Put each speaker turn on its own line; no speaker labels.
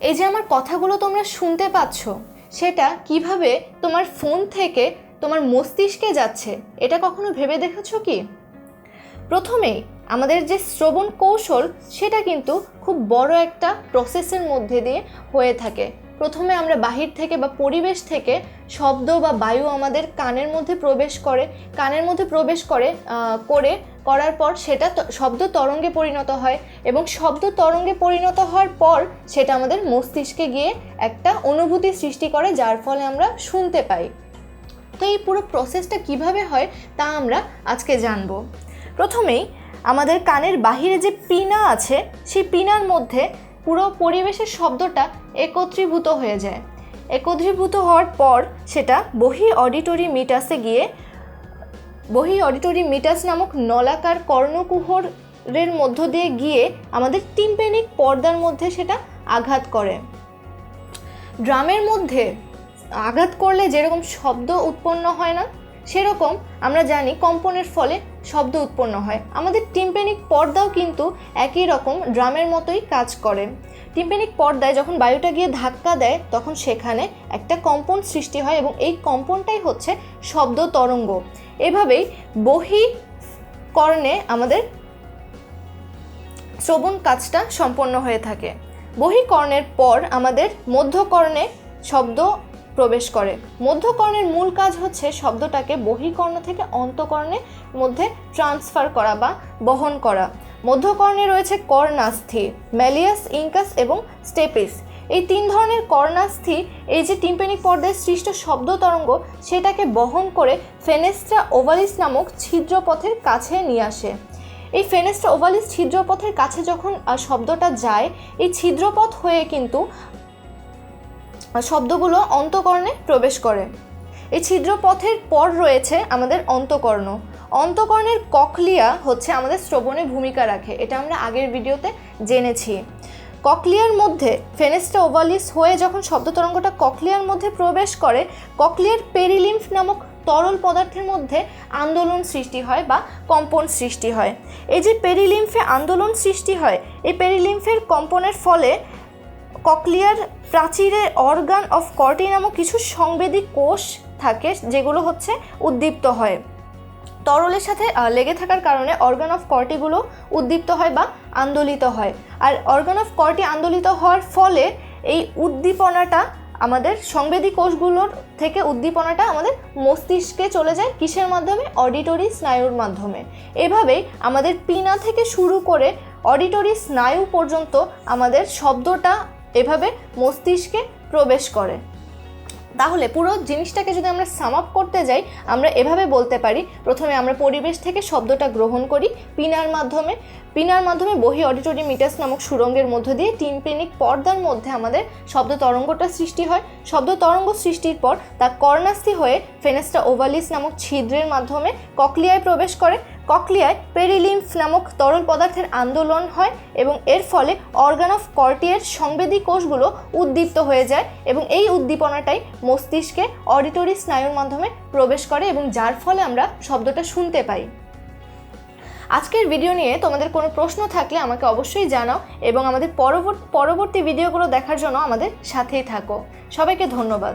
এই যে আমার কথাগুলো তোমরা শুনতে পাচ্ছ, সেটা কীভাবে তোমার ফোন থেকে তোমার মস্তিষ্কে যাচ্ছে, এটা কখনো ভেবে দেখেছ কি? প্রথমেই আমাদের যে শ্রবণ কৌশল, সেটা কিন্তু খুব বড় একটা প্রসেসের মধ্যে দিয়ে হয়ে থাকে। প্রথমে আমরা বাহির থেকে বা পরিবেশ থেকে শব্দ বা বায়ু আমাদের কানের মধ্যে প্রবেশ করে, কানের মধ্যে প্রবেশ করে করে, করার পর সেটা শব্দ তরঙ্গে পরিণত হয় এবং শব্দ তরঙ্গে পরিণত হওয়ার পর সেটা আমাদের মস্তিষ্কে গিয়ে একটা অনুভূতি সৃষ্টি করে, যার ফলে আমরা শুনতে পাই। তো এই পুরো প্রসেসটা কীভাবে হয় তা আমরা আজকে জানব। প্রথমেই আমাদের কানের বাহিরে যে পিনা আছে, সেই পিনার মধ্যে পুরো পরিবেশের শব্দটা একত্রীভূত হয়ে যায়। একত্রীভূত হওয়ার পর সেটা বহি অডিটরি মিটাসে গিয়ে, বহি অডিটরি মিটাস নামক নলাকার কর্ণকুহরের মধ্য দিয়ে গিয়ে আমাদের টিম্পেনিক পর্দার মধ্যে সেটা আঘাত করে। ড্রামের মধ্যে আঘাত করলে যেরকম শব্দ উৎপন্ন হয় না, সেরকম আমরা জানি কম্পনের ফলে শব্দ উৎপন্ন হয়। আমাদের টিম্পেনিক পর্দাও কিন্তু একই রকম ড্রামের মতোই কাজ করে। টিম্পেনিক পর্দায় যখন বায়ুটা গিয়ে ধাক্কা দেয়, তখন সেখানে একটা কম্পন সৃষ্টি হয় এবং এই কম্পনটাই হচ্ছে শব্দ তরঙ্গ। এভাবেই বহি কর্ণে আমাদের শ্রবণ কাজটা সম্পন্ন হয়ে থাকে। বহিকর্ণের পর আমাদের মধ্যকর্ণে শব্দ প্রবেশ করে। মধ্যকর্ণের মূল কাজ হচ্ছে শব্দটাকে বহিকর্ণ থেকে অন্তকর্ণের মধ্যে ট্রান্সফার করা বা বহন করা। মধ্যকর্ণে রয়েছে কর্ণাস্থি, ম্যালিয়াস ইঙ্কাস এবং স্টেপিস। এই তিন ধরনের কর্ণাস্থি, এই যে টিম্পেনিক পর্দায় সৃষ্ট শব্দ তরঙ্গ, সেটাকে বহন করে ফেনেস্ট্রা ওভালিস নামক ছিদ্রপথের কাছে নিয়ে আসে। এই ফেনেস্ট্রা ওভালিস ছিদ্রপথের কাছে যখন শব্দটা যায়, এই ছিদ্রপথ হয়ে কিন্তু শব্দগুলো অন্তকর্ণে প্রবেশ করে। এই ছিদ্রপথের পর রয়েছে আমাদের অন্তকর্ণ। অন্তকর্ণের ককলিয়া হচ্ছে আমাদের শ্রবণে ভূমিকা রাখে, এটা আমরা আগের ভিডিওতে জেনেছি। ককলিয়ার মধ্যে ফেনেস্টা ওভালিস হয়ে যখন শব্দ তরঙ্গটা ককলিয়ার মধ্যে প্রবেশ করে, ককলিয়ার পেরিলিম্ফ নামক তরল পদার্থের মধ্যে আন্দোলন সৃষ্টি হয় বা কম্পন সৃষ্টি হয়। এই যে পেরিলিম্ফে আন্দোলন সৃষ্টি হয়, এই পেরিলিম্ফের কম্পনের ফলে ককলিয়ার প্রাচীরে অর্গান অফ কর্টি নামক কিছু সংবেদী কোষ থাকে, যেগুলো হচ্ছে উদ্দীপ্ত হয়। তরলের সাথে লেগে থাকার কারণে অর্গান অফ কর্টিগুলো উদ্দীপ্ত হয় বা আন্দোলিত হয়। আর অর্গান অফ কর্টি আন্দোলিত হওয়ার ফলে এই উদ্দীপনাটা আমাদের সংবেদী কোষগুলোর থেকে উদ্দীপনাটা আমাদের মস্তিষ্কে চলে যায় কিসের মাধ্যমে? অডিটরি স্নায়ুর মাধ্যমে। এভাবেই আমাদের পিনা থেকে শুরু করে অডিটরি স্নায়ু পর্যন্ত আমাদের শব্দটা এভাবে মস্তিষ্কে প্রবেশ করে। তাহলে পুরো জিনিসটাকে যদি আমরা সাম আপ করতে যাই, আমরা এভাবে বলতে পারি, প্রথমে আমরা পরিবেশ থেকে শব্দটা গ্রহণ করি, পিনার মাধ্যমে। পিনার মাধ্যমে বহি অডিটরি মিটাস নামক সুরঙ্গের মধ্য দিয়ে টিম্পেনিক পর্দার মধ্যে আমাদের শব্দ তরঙ্গটা সৃষ্টি হয়। শব্দ তরঙ্গ সৃষ্টির পর তা কর্ণাস্থি হয়ে ফেনেস্টা ওভালিস নামক ছিদ্রের মাধ্যমে ককলিয়ায় প্রবেশ করে। ককলিয়ায় পেরিলিম্ফ নামক তরল পদার্থের আন্দোলন হয় এবং এর ফলে অর্গান অফ কর্টিয়ের সংবেদী কোষগুলো উদ্দীপ্ত হয়ে যায় এবং এই উদ্দীপনাটাই মস্তিষ্কে অডিটরি স্নায়ুর মাধ্যমে প্রবেশ করে এবং যার ফলে আমরা শব্দটা শুনতে পাই। আজকের ভিডিও নিয়ে তোমাদের কোনো প্রশ্ন থাকলে আমাকে অবশ্যই জানাও এবং আমাদের পরবর্তী পরবর্তী ভিডিওগুলো দেখার জন্য আমাদের সাথেই থাকো। সবাইকে ধন্যবাদ।